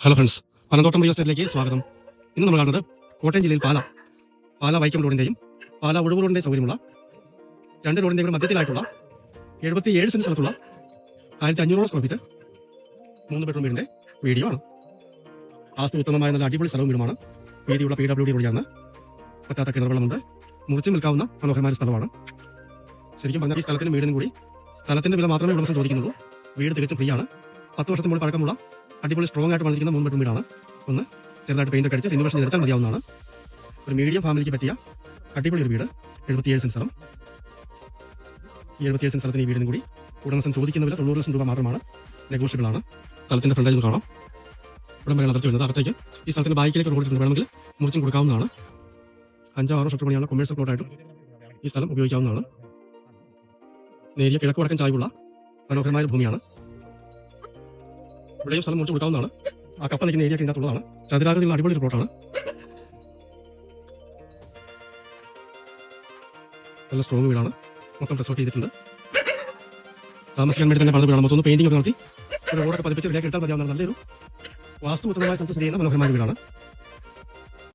Hello friends Panamthottam real എസ്റ്റേറ്റിലേക്ക് സ്വാഗതം. ഇന്ന് നമ്മൾ കാണുന്നത് കോട്ടയം ജില്ലയിൽ പാല. പാല വൈക്കം റോഡിന്റെയും പാല ഒഴിവ് റോഡിന്റെയും സൗകര്യമുള്ള രണ്ട് റോഡിന്റെയും മധ്യത്തിലായിട്ടുള്ള എഴുപത്തി ഏഴ് സെന്റ് സ്ഥലത്തുള്ള ആയിരത്തി അഞ്ഞൂറോളം സ്ക്വയർ ഫീറ്റ് മൂന്ന് ബെഡ്റൂം വീടിന്റെ വീഡിയോ ആണ്. വാസ്തു ഉത്തമമായ നല്ല അടിപൊളി സ്ഥലവും വീടുമാണ്. വീതിയുള്ള പി ഡബ്ല്യു ഡി റോഡിയാണ് പറ്റാത്ത കിണർവെള്ളമുണ്ട്. മുറിച്ച് നിൽക്കാവുന്ന മനോഹരമായ സ്ഥലമാണ്. ശരിക്കും പറഞ്ഞാൽ ഈ സ്ഥലത്തിന് വീടിനും കൂടി സ്ഥലത്തിന്റെ വില മാത്രമേ ഉടമസ്ഥൻ ചോദിക്കുന്നുള്ളൂ. വീട് തികച്ചും ഫ്രീ ആണ്. പത്ത് വർഷത്തിന് പഴക്കമുള്ള അടിപൊളി സ്ട്രോങ് ആയിട്ട് വന്നിരിക്കുന്ന മൂന്ന് ബെഡ്റൂം വീടാണ്. ഒന്ന് ചെറുതായിട്ട് പെയിന്റ് ഒക്കെ അടിച്ച് റിനോവേഷൻ എടുത്താൽ മതിയാവുന്നതാണ്. ഒരു മീഡിയം ഫാമിലിക്ക് പറ്റിയ അടിപൊളി ഒരു വീട് എഴുപത്തിയേഴ് സെൻസ് സ്ഥലം ഈ എഴുപത്തിയേഴ് സെൻസ് സ്ഥലത്തിന് ഈ വീടിനും കൂടി ഉടമസ്ഥൻ ചോദിക്കുന്ന വില തൊണ്ണൂറ് ലക്ഷം രൂപ മാത്രമാണ്. നെഗോഷ്യബിൾ ആണ്. സ്ഥലത്തിന്റെ ഫ്രണ്ടിൽ നിന്ന് കാണാം. ഇവിടെ വരെ നടത്തി വരുന്നത്. അകത്തേക്ക് ഈ സ്ഥലത്തിന്റെ ബാക്കിലേക്ക് റോഡ് വേണമെങ്കിൽ മുറിച്ചും കൊടുക്കാവുന്നതാണ്. അഞ്ചോ ആറോ ഷട്ടർ പണിയാണ് കൊമേഴ്സ്യൽ പ്ലോട്ടായിട്ടും ഈ സ്ഥലം ഉപയോഗിക്കാവുന്നതാണ്. നേരിയ കിഴക്ക് വടക്കൻ ചായവുള്ള മനോഹരമായ ഭൂമിയാണ്. ഇവിടെയും സ്ഥലം മുറിച്ച് കൊടുക്കാവുന്നതാണ്. ആ കപ്പ നിൽക്കുന്ന ഏരിയ ഇതിനകത്തുള്ളതാണ്. ചതുരാകൃതിയുള്ള അടിപൊളി ഒരു നല്ല സ്ട്രോങ് വീടാണ്. മൊത്തം റിസോർട്ട് ചെയ്തിട്ടുണ്ട്. താമസിക്കാൻ വേണ്ടി തന്നെ പണിത് വീടാണ്. മൊത്തം പെയിന്റിംഗ് ഒക്കെ നടത്തി. ഒരു റോഡൊക്കെ പതിപ്പിച്ച് വിലയൊക്കെ എടുത്താൽ മതിയാവുന്ന നല്ലൊരു വാസ്തു സ്ഥലത്ത് സ്ഥിതി ചെയ്യുന്ന മനോഹരമായ വീടാണ്.